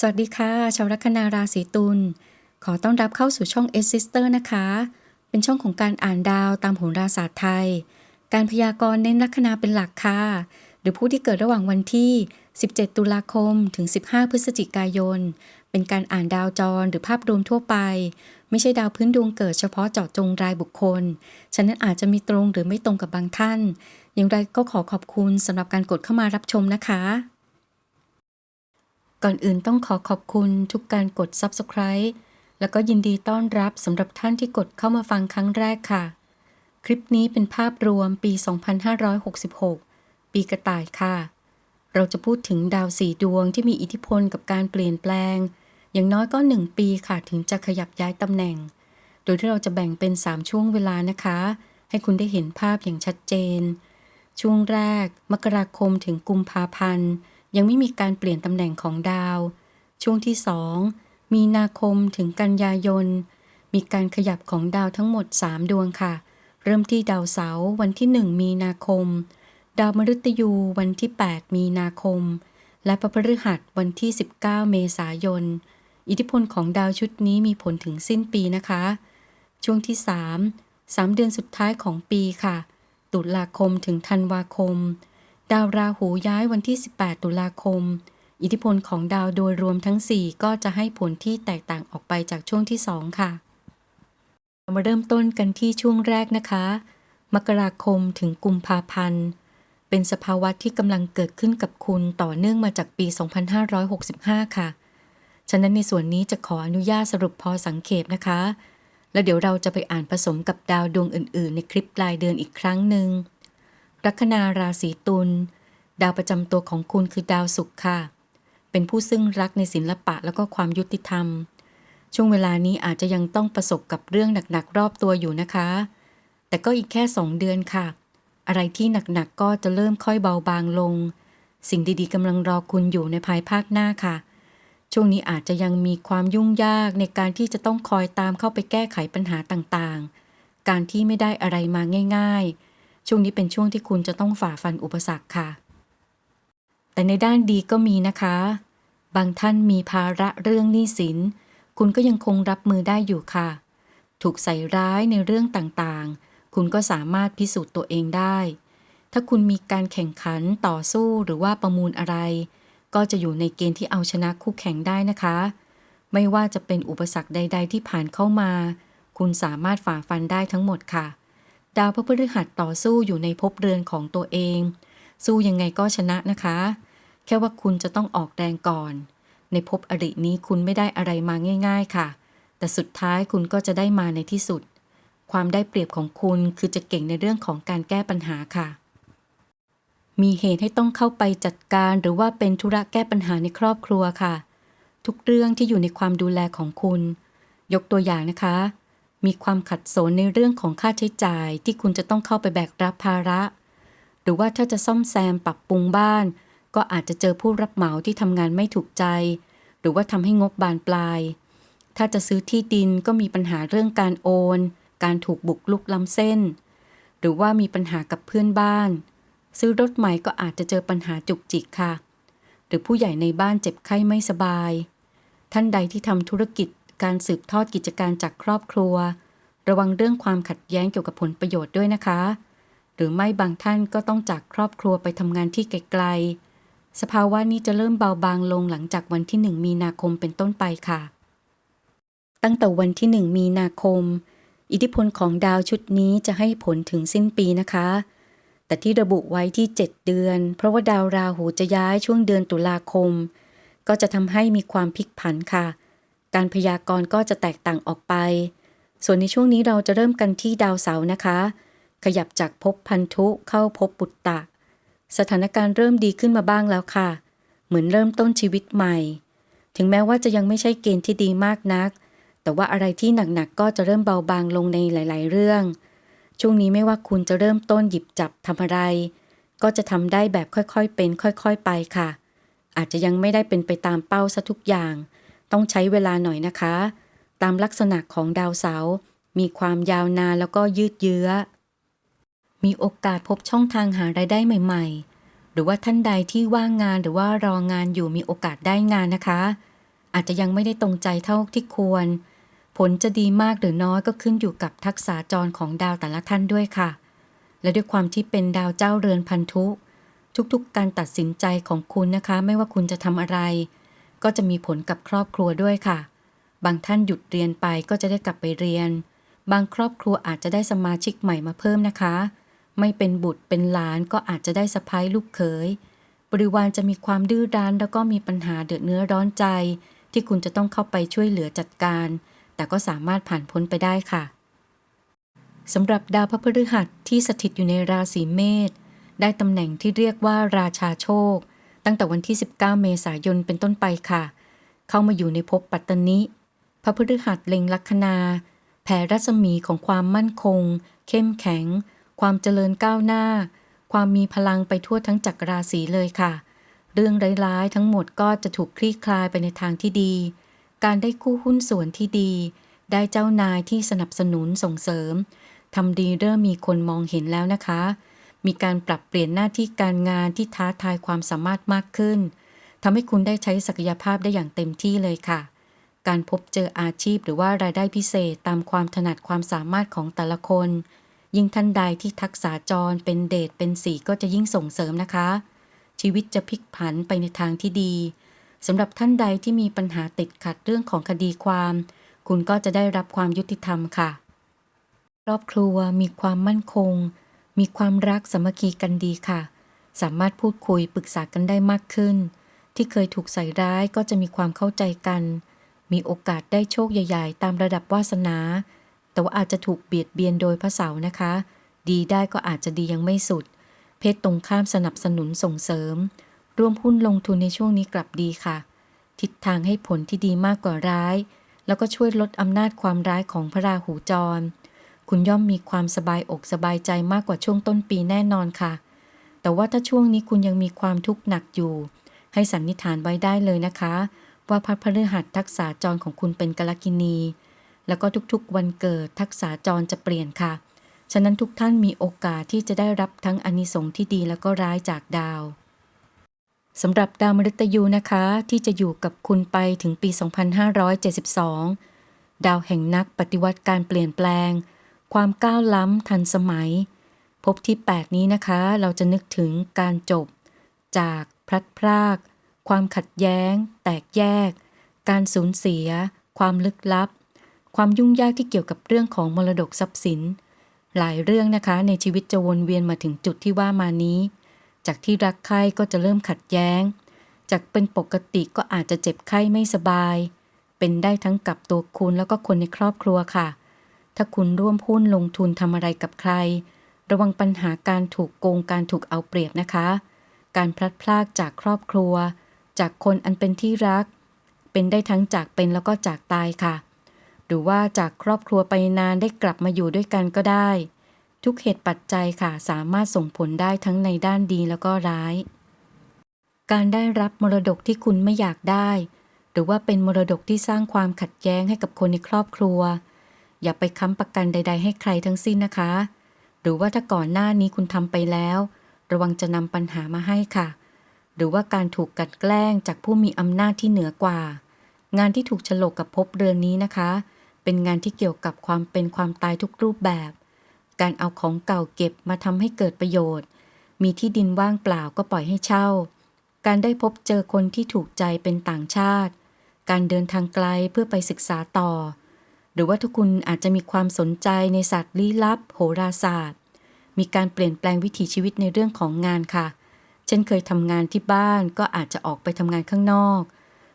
สวัสดีค่ะ ชาวลัคนาราศีตุล ขอต้อนรับเข้าสู่ช่อง S Sister นะคะ เป็นช่องของการอ่านดาวตามโหราศาสตร์ไทย การพยากรณ์เน้นลัคนาเป็นหลักค่ะ หรือผู้ที่เกิดระหว่างวันที่ 17 ตุลาคม ถึง 15 พฤศจิกายน เป็นการอ่านดาวจรหรือภาพรวมทั่วไป ไม่ใช่ดาวพื้นดวงเกิดเฉพาะเจาะจงรายบุคคล ฉะนั้นอาจจะมีตรงหรือไม่ตรงกับบางท่าน อย่างไรก็ขอขอบคุณสำหรับการกดเข้ามารับชมนะคะ ก่อนอื่นต้องขอขอบคุณทุกการกด Subscribe แล้วก็ยินดีต้อนรับสำหรับท่านที่กดเข้ามาฟังครั้งแรกค่ะ คลิปนี้เป็นภาพรวมปี 2566 ปีกระต่ายค่ะ เราจะพูดถึงดาวสี่ดวงที่มีอิทธิพลกับการเปลี่ยนแปลง อย่างน้อยก็1ปีค่ะถึงจะขยับย้ายตำแหน่ง โดยที่เราจะแบ่งเป็น 3 ช่วงเวลานะคะ ให้คุณได้เห็นภาพอย่างชัดเจน ช่วงแรก มกราคมถึงกุมภาพันธ์ ยังไม่มีการเปลี่ยนตำแหน่งของดาว ช่วงที่2มีนาคมถึงกันยายน มีการขยับของดาวทั้งหมด 3 ดวงค่ะ เริ่มที่ดาวเสาร์วันที่ 1 มีนาคม ดาวมฤตยูวันที่ 8 มีนาคม และพระพฤหัสวันที่ 19 เมษายน อิทธิพลของดาวชุดนี้มีผลถึงสิ้นปีนะคะ ช่วงที่ 3 3 เดือนสุดท้ายของปีค่ะ ตุลาคมถึงธันวาคม ดาวราหูย้ายวันที่ 18 ตุลาคม อิทธิพลของดาวโดยรวมทั้ง 4 ก็จะให้ผลที่แตกต่างออกไปจากช่วงที่ 2 ค่ะ มาเริ่มต้นกันที่ช่วงแรกนะคะ มกราคมถึงกุมภาพันธ์ เป็นสภาวะที่กำลังเกิดขึ้นกับคุณต่อเนื่องมาจากปี 2565 ค่ะ ฉะนั้นในส่วนนี้จะขออนุญาตสรุปพอสังเขปนะคะ แล้วเดี๋ยวเราจะไปอ่านผสมกับดาวดวงอื่น ๆ ในคลิปรายเดือนอีกครั้งหนึ่ง ลัคนาราศีตุลดาวประจำตัวของคุณคือดาวศุกร์ค่ะ เป็นผู้ซึ่งรักในศิลปะแล้วก็ความยุติธรรม ช่วงเวลานี้อาจจะยังต้องประสบกับเรื่องหนักๆรอบตัวอยู่นะคะ แต่ก็อีกแค่สองเดือนค่ะ อะไรที่หนักๆก็จะเริ่มค่อยเบาบางลง สิ่งดีๆกำลังรอคุณอยู่ในภายภาคหน้าค่ะ ช่วงนี้อาจจะยังมีความยุ่งยากในการที่จะต้องคอยตามเข้าไปแก้ไขปัญหาต่างๆ การที่ไม่ได้อะไรมาง่าย ๆ ช่วงนี้เป็นช่วงที่คุณจะต้องฝ่าฟันอุปสรรคค่ะ แต่ในด้านดีก็มีนะคะ บางท่านมีภาระเรื่องหนี้สิน คุณก็ยังคงรับมือได้อยู่ค่ะ ถูกใส่ร้ายในเรื่องต่างๆ คุณก็สามารถพิสูจน์ตัวเองได้ ถ้าคุณมีการแข่งขันต่อสู้หรือว่าประมูลอะไร ก็จะอยู่ในเกณฑ์ที่เอาชนะคู่แข่งได้นะคะ ไม่ว่าจะเป็นอุปสรรคใด ๆ ที่ผ่านเข้ามา คุณสามารถฝ่าฟันได้ทั้งหมดค่ะ ดาวพระพฤหัสต่อสู้อยู่ในภพเรือนของตัวเอง สู้ยังไงก็ชนะนะคะ แค่ว่าคุณจะต้องออกแรงก่อน ในภพอรินี้คุณไม่ได้อะไรมาง่าย ๆ ค่ะ แต่สุดท้ายคุณก็จะได้มาในที่สุด ความได้เปรียบของคุณคือจะเก่งในเรื่องของการแก้ปัญหาค่ะ มีเหตุให้ต้องเข้าไปจัดการหรือว่าเป็นธุระแก้ปัญหาในครอบครัวค่ะ ทุกเรื่องที่อยู่ในความดูแลของคุณ ยกตัวอย่างนะคะ มีความขัดสนในเรื่องของค่าใช้จ่ายที่คุณจะต้องเข้าไปแบกรับภาระ หรือว่าถ้าจะซ่อมแซมปรับปรุงบ้าน ก็อาจจะเจอผู้รับเหมาที่ทำงานไม่ถูกใจ หรือว่าทำให้งบบานปลาย ถ้าจะซื้อที่ดินก็มีปัญหาเรื่องการโอน การถูกบุกลุกล้ำเส้น หรือว่ามีปัญหากับเพื่อนบ้าน ซื้อรถใหม่ก็อาจจะเจอปัญหาจุกจิกค่ะ หรือผู้ใหญ่ในบ้านเจ็บไข้ไม่สบาย ท่านใดที่ทำธุรกิจ การสืบทอดกิจการจากครอบครัว ระวังเรื่องความขัดแย้งเกี่ยวกับผลประโยชน์ด้วยนะคะ หรือไม่บางท่านก็ต้องจากครอบครัวไปทำงานที่ไกลๆ สภาวะนี้จะเริ่มเบาบางลงหลังจากวันที่ 1 มีนาคมเป็นต้นไปค่ะ ตั้งแต่วันที่ 1 มีนาคม อิทธิพลของดาวชุดนี้จะให้ผลถึงสิ้นปีนะคะแต่ที่ระบุไว้ที่ 7 เดือน เพราะว่าดาวราหูจะย้ายช่วงเดือนตุลาคม ก็จะทำให้มีความพลิกผันค่ะ การพยากรณ์ก็จะแตกต่างออกไป ส่วนในช่วงนี้เราจะเริ่มกันที่ดาวเสาร์นะคะ ขยับจากภพพันธุเข้าภพปุตตะ สถานการณ์เริ่มดีขึ้นมาบ้างแล้วค่ะ เหมือนเริ่มต้นชีวิตใหม่ ถึงแม้ว่าจะยังไม่ใช่เกณฑ์ที่ดีมากนัก แต่ว่าอะไรที่หนักๆก็จะเริ่มเบาบางลงในหลาย ๆ เรื่อง ช่วงนี้ไม่ว่าคุณจะเริ่มต้นหยิบจับทำอะไร ก็จะทำได้แบบค่อยๆเป็น ค่อย ๆ ไปค่ะ อาจจะยังไม่ได้เป็นไปตามเป้าซะทุกอย่าง ต้องใช้เวลาหน่อยนะคะ ตามลักษณะของดาวเสาร์มีความยาวนานแล้วก็ยืดเยื้อ มีโอกาสพบช่องทางหารายได้ใหม่ ๆ หรือว่าท่านใดที่ว่างงานหรือว่ารองานอยู่มีโอกาสได้งานนะคะ อาจจะยังไม่ได้ตรงใจเท่าที่ควร ผลจะดีมากหรือน้อยก็ขึ้นอยู่กับทักษะจรของดาวแต่ละท่านด้วยค่ะ และด้วยความที่เป็นดาวเจ้าเรือนพันธุ ทุกๆการตัดสินใจของคุณนะคะ ไม่ว่าคุณจะทำอะไร ก็จะมีผลกับครอบครัวด้วยค่ะ บางท่านหยุดเรียนไปก็จะได้กลับไปเรียน บางครอบครัวอาจจะได้สมาชิกใหม่มาเพิ่มนะคะ ไม่เป็นบุตรเป็นหลานก็อาจจะได้สะพ้ายลูกเขย บริวารจะมีความดื้อรั้นแล้วก็มีปัญหาเดือดเนื้อร้อนใจ ที่คุณจะต้องเข้าไปช่วยเหลือจัดการ แต่ก็สามารถผ่านพ้นไปได้ค่ะสำหรับดาวพระพฤหัสที่สถิตอยู่ในราศีเมษได้ตำแหน่งที่เรียกว่าราชาโชค ตั้งแต่วันที่ 19 เมษายนเป็นต้นไปค่ะ เข้ามาอยู่ในภพปัตตนิ พระพฤหัสเล็งลัคนาแผ่รัศมีของความมั่นคง เข้มแข็ง ความเจริญก้าวหน้า ความมีพลังไปทั่วทั้งจักรราศีเลยค่ะ เรื่องร้ายๆทั้งหมดก็จะถูกคลี่คลายไปในทางที่ดี การได้คู่หุ้นส่วนที่ดี ได้เจ้านายที่สนับสนุนส่งเสริมทำดีเริ่มมีคนมองเห็นแล้วนะคะ มีการปรับเปลี่ยนหน้าที่การงานที่ท้าทายความสามารถมากขึ้นทำให้คุณได้ใช้ศักยภาพได้อย่างเต็มที่เลยค่ะ การพบเจออาชีพหรือว่ารายได้พิเศษตามความถนัดความสามารถของแต่ละคน ยิ่งท่านใดที่ทักษะจรเป็นเดชเป็นสีก็จะยิ่งส่งเสริมนะคะ ชีวิตจะพลิกผันไปในทางที่ดีสำหรับท่านใดที่มีปัญหาติดขัดเรื่องของคดีความ คุณก็จะได้รับความยุติธรรมค่ะ ครอบครัวมีความมั่นคง มีความรักสามัคคีกันดีค่ะ สามารถพูดคุยปรึกษากันได้มากขึ้น ที่เคยถูกใส่ร้ายก็จะมีความเข้าใจกัน มีโอกาสได้โชคใหญ่ ๆ ตามระดับวาสนา แต่ว่าอาจจะถูกเบียดเบียนโดยพระเสาร์นะคะ ดีได้ก็อาจจะดียังไม่สุด เพศตรงข้ามสนับสนุนส่งเสริม ร่วมหุ้นลงทุนในช่วงนี้กลับดีค่ะ ทิศทางให้ผลที่ดีมากกว่าร้าย แล้วก็ช่วยลดอำนาจความร้ายของพระราหูจร คุณย่อมมีความสบายอกสบายใจมากกว่าช่วงต้นปีแน่นอนค่ะ แต่ว่าถ้าช่วงนี้คุณยังมีความทุกข์หนักอยู่ ให้สันนิษฐานไว้ได้เลยนะคะ ว่าพระพฤหัสทักษะจรของคุณเป็นกลกินี แล้วก็ทุกๆ วันเกิดทักษะจรจะเปลี่ยนค่ะ ฉะนั้นทุกท่านมีโอกาสที่จะได้รับทั้งอนิสงส์ที่ดีแล้วก็ร้ายจากดาวสำหรับดาวมฤตยูนะคะ ที่จะอยู่กับคุณไปถึงปี 2572 ดาวแห่งนักปฏิวัติการเปลี่ยนแปลง ความก้าวล้ำทันสมัย พบที่ 8 นี้นะคะ เราจะนึกถึงการจบ จากพลัดพราก ความขัดแย้ง แตกแยก การสูญเสีย ความลึกลับ ความยุ่งยากที่เกี่ยวกับเรื่องของมรดกทรัพย์สิน หลายเรื่องนะคะในชีวิตจะวนเวียนมาถึงจุดที่ว่ามานี้ จากที่รักใคร่ก็จะเริ่มขัดแย้ง จากเป็นปกติก็อาจจะเจ็บไข้ไม่สบาย เป็นได้ทั้งกับตัวคุณแล้วก็คนในครอบครัวค่ะ ถ้าคุณร่วมหุ้นลงทุนทำอะไรกับใคร ระวังปัญหาการถูกโกงการถูกเอาเปรียบนะคะ การพลัดพรากจากครอบครัว จากคนอันเป็นที่รัก เป็นได้ทั้งจากเป็นแล้วก็จากตายค่ะ หรือว่าจากครอบครัวไปนานได้กลับมาอยู่ด้วยกันก็ได้ ทุกเหตุปัจจัยค่ะสามารถส่งผลได้ทั้งในด้านดีแล้วก็ร้าย การได้รับมรดกที่คุณไม่อยากได้ หรือว่าเป็นมรดกที่สร้างความขัดแย้งให้กับคนในครอบครัว อย่าไปค้ำประกันใด ๆ ให้ใครทั้งสิ้นนะคะ หรือว่าถ้าก่อนหน้านี้คุณทำไปแล้ว ระวังจะนำปัญหามาให้ค่ะ หรือว่าการถูกกัดแกล้งจากผู้มีอำนาจที่เหนือกว่า งานที่ถูกฉลกกับภพเรือนนี้นะคะ เป็นงานที่เกี่ยวกับความเป็นความตายทุกรูปแบบ การเอาของเก่าเก็บมาทำให้เกิดประโยชน์ มีที่ดินว่างเปล่าก็ปล่อยให้เช่า การได้พบเจอคนที่ถูกใจเป็นต่างชาติ การเดินทางไกลเพื่อไปศึกษาต่อ รือว่าถ้าคุณอาจจะมีความสนใจในศาสตร์ลี้ลับ โหราศาสตร์ มีการเปลี่ยนแปลงวิถีชีวิตในเรื่องของงานค่ะ เช่นเคยทำงานที่บ้านก็อาจจะออกไปทำงานข้างนอก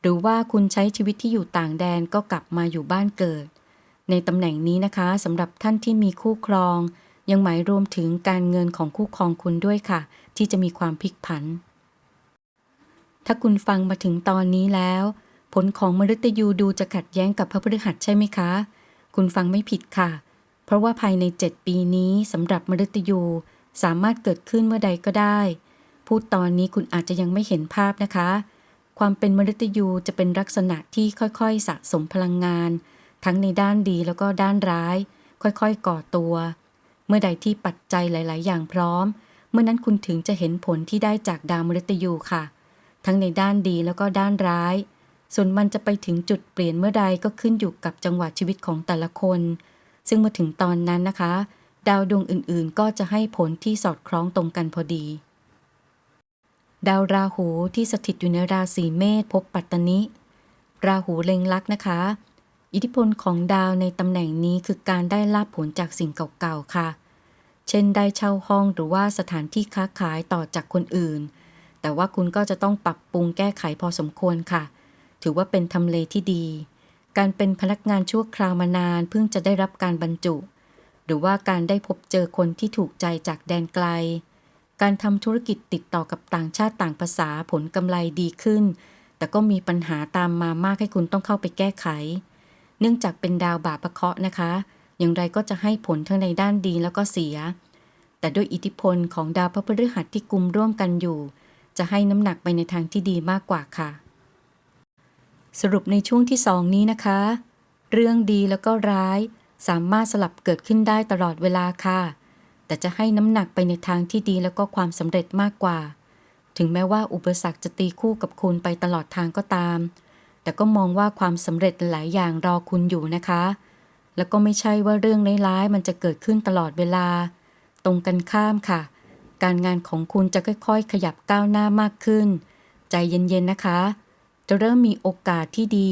หรือว่าคุณใช้ชีวิตที่อยู่ต่างแดนก็กลับมาอยู่บ้านเกิด ในตำแหน่งนี้นะคะสำหรับท่านที่มีคู่ครอง ยังหมายรวมถึงการเงินของคู่ครองคุณด้วยค่ะ ที่จะมีความพลิกผัน ถ้าคุณฟังมาถึงตอนนี้แล้ว ผลของมฤตยูดูจะขัดแย้งกับพระพฤหัสใช่ไหมคะ คุณฟังไม่ผิดค่ะ เพราะว่าภายใน 7 ปีนี้สำหรับมฤตยูสามารถเกิดขึ้นเมื่อใดก็ได้ พูดตอนนี้คุณอาจจะยังไม่เห็นภาพนะคะ ความเป็นมฤตยูจะเป็นลักษณะที่ค่อยๆ สะสมพลังงาน ทั้งในด้านดีแล้วก็ด้านร้าย ค่อยๆ ก่อตัว เมื่อใดที่ปัจจัยหลาย ๆ อย่างพร้อม เมื่อนั้นคุณถึงจะเห็นผลที่ได้จากดาวมฤตยูค่ะ ทั้งในด้านดีแล้วก็ด้านร้าย ส่วนมันจะไปถึงจุดเปลี่ยนเมื่อใดก็ขึ้นอยู่กับจังหวะชีวิตของแต่ละคน ซึ่งเมื่อถึงตอนนั้นนะคะ ดาวดวงอื่นๆ ก็จะให้ผลที่สอดคล้องตรงกันพอดี ดาวราหูที่สถิตอยู่ในราศีเมษภพปัตตนิ ราหูเล็งลักษณ์นะคะ อิทธิพลของดาวในตำแหน่งนี้คือการได้ลาบผลจากสิ่งเก่าๆค่ะ เช่นได้เช่าห้องหรือว่าสถานที่ค้าขายต่อจากคนอื่น แต่ว่าคุณก็จะต้องปรับปรุงแก้ไขพอสมควรค่ะ ถือว่าเป็นทำเลที่ดี การเป็นพนักงานชั่วคราวมานานเพิ่งจะได้รับการบรรจุ หรือว่าการได้พบเจอคนที่ถูกใจจากแดนไกล การทำธุรกิจติดต่อกับต่างชาติต่างภาษาผลกำไรดีขึ้น แต่ก็มีปัญหาตามมามากให้คุณต้องเข้าไปแก้ไข เนื่องจากเป็นดาวบาปะเคาะนะคะ อย่างไรก็จะให้ผลทั้งในด้านดีแล้วก็เสีย แต่ด้วยอิทธิพลของดาวพระพฤหัสที่กุมร่วมกันอยู่ จะให้น้ำหนักไปในทางที่ดีมากกว่าค่ะ สรุปในช่วงที่สองนี้นะคะ เรื่องดีแล้วก็ร้าย สามารถสลับเกิดขึ้นได้ตลอดเวลาค่ะ แต่จะให้น้ำหนักไปในทางที่ดีแล้วก็ความสำเร็จมากกว่า ถึงแม้ว่าอุปสรรคจะตีคู่กับคุณไปตลอดทางก็ตาม แต่ก็มองว่าความสำเร็จหลายอย่างรอคุณอยู่นะคะ แล้วก็ไม่ใช่ว่าเรื่องร้ายๆมันจะเกิดขึ้นตลอดเวลา ตรงกันข้ามค่ะ การงานของคุณจะค่อยๆ ขยับก้าวหน้ามากขึ้น ใจเย็นๆนะคะ จะเริ่มมีโอกาสที่ดี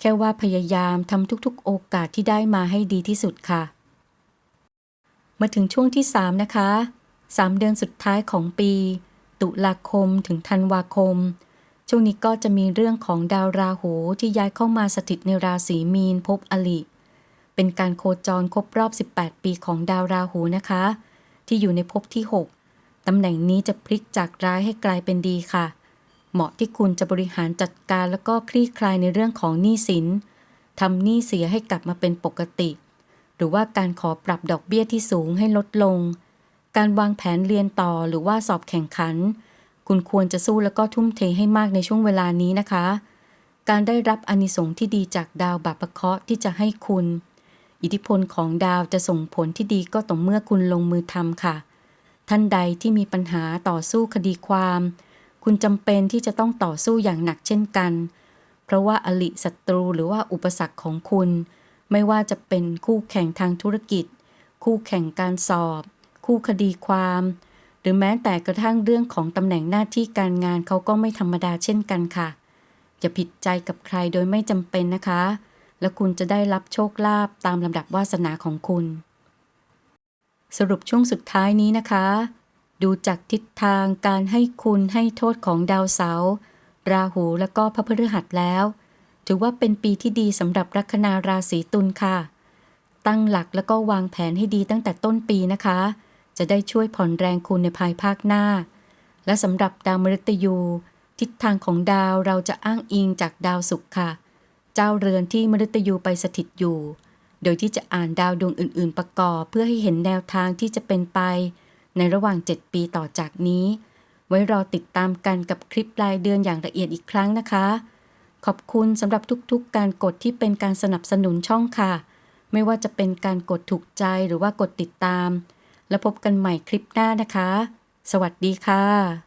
แค่ว่าพยายามทำทุกๆ โอกาสที่ได้มาให้ดีที่สุดค่ะ มาถึงช่วงที่ 3 นะคะ 3 เดือนสุดท้ายของปี ตุลาคมถึงธันวาคม ช่วงนี้ก็จะมีเรื่องของดาวราหูที่ย้ายเข้ามาสถิตในราศีมีนภพอลิเป็นการโคจรครบรอบ 18 ปีของดาวราหูนะคะ ที่อยู่ในภพที่ 6 ตำแหน่งนี้จะพลิกจากร้ายให้กลายเป็นดีค่ะ เหมาะที่คุณจะบริหารจัดการแล้วก็คลี่คลายในเรื่องของหนี้สินทำหนี้เสียให้กลับมาเป็นปกติ หรือว่าการขอปรับดอกเบี้ยที่สูงให้ลดลง การวางแผนเรียนต่อหรือว่าสอบแข่งขัน คุณควรจะสู้แล้วก็ทุ่มเทให้มากในช่วงเวลานี้นะคะ การได้รับอนิสงส์ที่ดีจากดาวบาปะเคราะห์ที่จะให้คุณ อิทธิพลของดาวจะส่งผลที่ดีก็ต่อเมื่อคุณลงมือทำค่ะ ท่านใดที่มีปัญหาต่อสู้คดีความ คุณจำเป็นที่จะต้องต่อสู้อย่างหนักเช่นกัน เพราะว่าอลิศัตรูหรือว่าอุปสรรคของคุณ ไม่ว่าจะเป็นคู่แข่งทางธุรกิจ คู่แข่งการสอบ คู่คดีความ หรือแม้แต่กระทั่งเรื่องของตำแหน่งหน้าที่การงานเขาก็ไม่ธรรมดาเช่นกันค่ะ อย่าผิดใจกับใครโดยไม่จำเป็นนะคะ แล้วคุณจะได้รับโชคลาภตามลำดับวาสนาของคุณ สรุปช่วงสุดท้ายนี้นะคะ ดูจากทิศทางการให้คุณให้โทษของดาวเสาร์ราหูและก็พระพฤหัสแล้ว ถือว่าเป็นปีที่ดีสำหรับลัคนาราศีตุลค่ะ ตั้งหลักแล้วก็วางแผนให้ดีตั้งแต่ต้นปีนะคะ จะได้ช่วยผ่อนแรงคุณในภายภาคหน้า และสำหรับดาวมฤตยู ทิศทางของดาวเราจะอ้างอิงจากดาวศุกร์ค่ะ เจ้าเรือนที่มฤตยูไปสถิตอยู่ โดยที่จะอ่านดาวดวงอื่น ๆ ประกอบ เพื่อให้เห็นแนวทางที่จะเป็นไป ในระหว่าง 7 ปีต่อจากนี้ ไว้รอติดตามกันกับคลิปรายเดือนอย่างละเอียดอีกครั้งนะคะ ขอบคุณสำหรับทุกๆ การกดที่เป็นการสนับสนุนช่องค่ะ ไม่ว่าจะเป็นการกดถูกใจหรือว่ากดติดตาม แล้วพบกันใหม่คลิปหน้านะคะ สวัสดีค่ะ